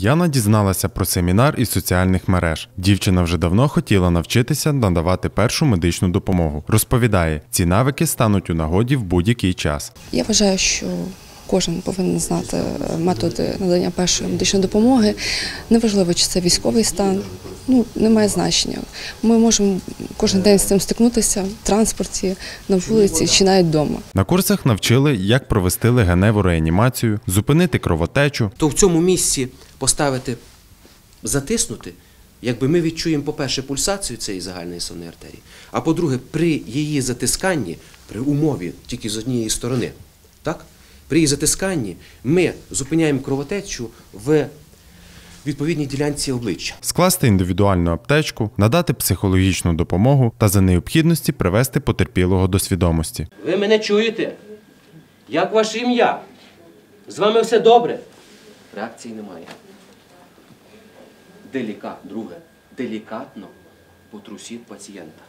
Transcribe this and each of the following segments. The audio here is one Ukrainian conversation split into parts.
Яна дізналася про семінар із соціальних мереж. Дівчина вже давно хотіла навчитися надавати першу медичну допомогу. Розповідає, ці навики стануть у нагоді в будь-який час. Я вважаю, що кожен повинен знати методи надання першої медичної допомоги. Неважливо, чи це військовий стан, ну немає значення. Ми можемо кожен день з цим стикнутися в транспорті, на вулиці чи навіть вдома. На курсах навчили, як провести легеневу реанімацію, зупинити кровотечу, то в цьому місці поставити, затиснути, якби ми відчуємо, по-перше, пульсацію цієї загальної сонної артерії, а по-друге, при її затисканні, при умові тільки з однієї сторони, так? при її затисканні ми зупиняємо кровотечу в відповідній ділянці обличчя. скласти індивідуальну аптечку, надати психологічну допомогу та за необхідності привести потерпілого до свідомості. Ви мене чуєте? Як ваше ім'я? З вами все добре? Реакції немає. Делікат, друге, делікатно потрусіть пацієнта.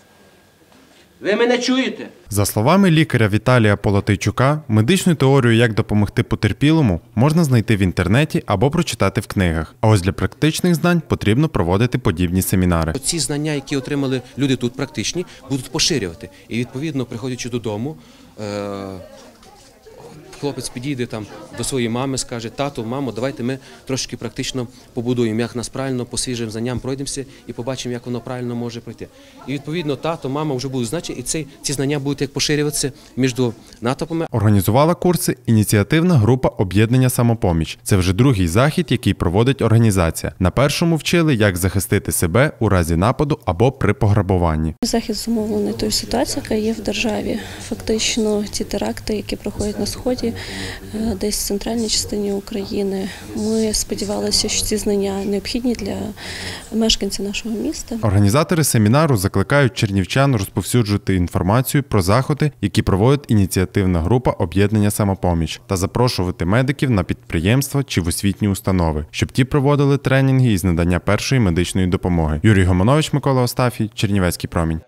Ви мене чуєте? За словами лікаря Віталія Полотейчука, медичну теорію, як допомогти потерпілому, можна знайти в інтернеті або прочитати в книгах. А ось для практичних знань потрібно проводити подібні семінари. Ці знання, які отримали люди тут практичні, будуть поширювати. І відповідно, приходячи додому, е- хлопець підійде там до своєї мами, скаже: тату, мамо, давайте ми трошки практично побудуємо, як нас правильно по свіжим знанням пройдемося і побачимо, як воно правильно може пройти. І відповідно, тато, мама вже будуть знати, і ці, ці знання будуть як поширюватися між натовпами. Організувала курси ініціативна група об'єднання самопоміч. Це вже другий захід, який проводить організація. На першому вчили, як захистити себе у разі нападу або при пограбуванні. Захід зумовлений тою ситуацією, яка є в державі. Фактично, ті теракти, які проходять на сході, е, десь в центральній частині України. Ми сподівалися, що ці знання необхідні для мешканців нашого міста. Організатори семінару закликають чернівчан розповсюджувати інформацію про заходи, які проводить ініціативна група об'єднання самопоміч, та запрошувати медиків на підприємства чи в освітні установи, щоб ті проводили тренінги із надання першої медичної допомоги. Юрій Гомонович, Микола Остафій, Чернівецький промінь.